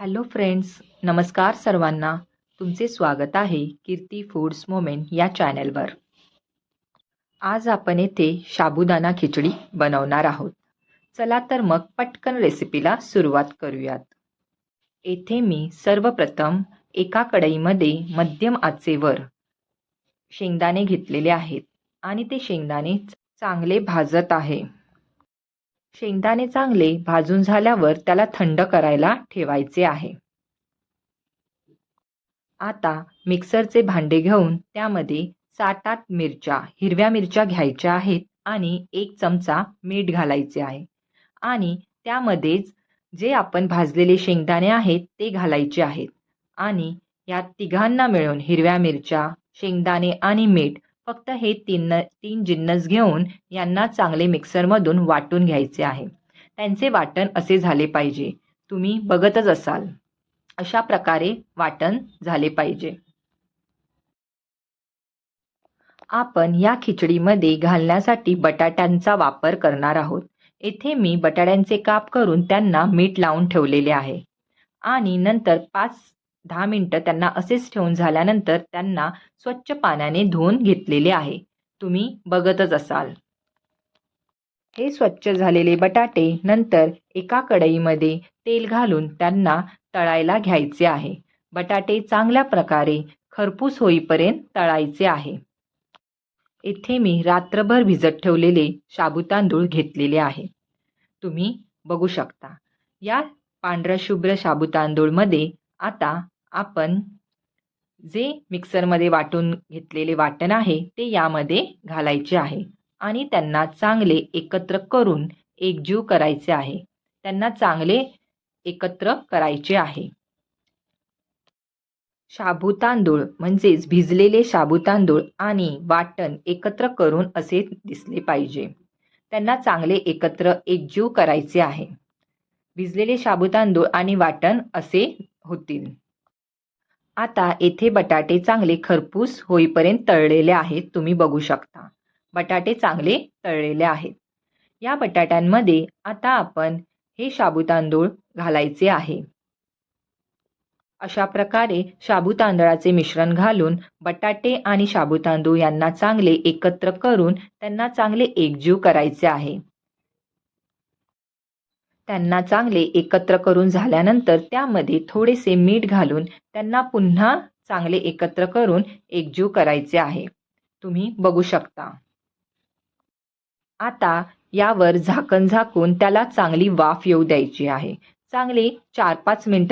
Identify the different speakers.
Speaker 1: Hello friends नमस्कार सर्वांना. तुमचे स्वागत आहे कीर्ती फूड्स मोमेंट या चॅनलवर. आज आपण येथे साबुदाणा खिचडी बनवणार आहोत. चला तर मग पटकन रेसिपीला सुरुवात करूयात. येथे मी सर्वप्रथम एका कढईमध्ये मध्यम आचेवर शेंगदाणे घेतलेले आहेत आणि ते शेंगदाणे चांगले भाजत आहे. शेंगदाणे चांगले भाजून झाल्यावर त्याला थंड करायला ठेवायचे आहे. आता मिक्सरचे भांडे घेऊन त्यामध्ये सात आठ मिरच्या हिरव्या मिरच्या घ्यायच्या आहेत आणि एक चमचा मीठ घालायचे आहे. आणि त्यामध्येच जे आपण भाजलेले शेंगदाणे आहेत ते घालायचे आहेत. आणि या तिघांना मिळून हिरव्या मिरच्या शेंगदाणे आणि मीठ फक्त हे तीन तीन जिन्नस घेऊन यांना चांगले मिक्सरमधून वाटून घ्यायचे आहे. त्यांचे वाटण असे झाले पाहिजे. तुम्ही बघतच असाल. अशा प्रकारे वाटण झाले पाहिजे. आपण या खिचडीमध्ये घालण्यासाठी बटाट्यांचा वापर करणार आहोत. येथे मी बटाट्यांचे काप करून त्यांना मीठ लावून ठेवलेले आहे. आणि नंतर पाच दहा मिनटं त्यांना असेच ठेवून झाल्यानंतर त्यांना स्वच्छ पाण्याने धुवून घेतलेले आहे. तुम्ही बघतच असाल. हे स्वच्छ झालेले बटाटे नंतर एका कढईमध्ये तेल घालून त्यांना तळायला घ्यायचे आहे. बटाटे चांगल्या प्रकारे खरपूस होईपर्यंत तळायचे आहे. येथे मी रात्रभर भिजत ठेवलेले शाबू तांदूळ घेतलेले आहे. तुम्ही बघू शकता. या पांढऱ्या शुभ्र शाबू तांदूळमध्ये आता आपण जे मिक्सरमध्ये वाटून घेतलेले वाटण आहे ते यामध्ये घालायचे आहे आणि त्यांना चांगले एकत्र करून एकजीव करायचे आहे. त्यांना चांगले एकत्र करायचे आहे. शाबू तांदूळ म्हणजेच भिजलेले शाबू तांदूळ आणि वाटण एकत्र करून असे दिसले पाहिजे. त्यांना चांगले एकत्र एकजीव करायचे आहे. भिजलेले शाबू तांदूळ आणि वाटण असे होतील. आता येथे बटाटे चांगले खरपूस होईपर्यंत तळलेले आहेत तुम्ही बघू शकता. बटाटे चांगले तळलेले आहेत. या बटाट्यांमध्ये आता आपण हे शाबू तांदूळ घालायचे आहे. अशा प्रकारे शाबू तांदळाचे मिश्रण घालून बटाटे आणि शाबू तांदूळ यांना चांगले एकत्र करून त्यांना चांगले एकजीव करायचे आहे. त्यांना चांगले एकत्र करून झाल्यानंतर त्यामध्ये थोडेसे मीठ घालून त्यांना पुन्हा चांगले एकत्र करून एकजीव करायचे आहे. तुम्ही बघू शकता. आता यावर झाकण झाकून त्याला चांगली वाफ येऊ द्यायची आहे. चांगले चार पाच मिनटं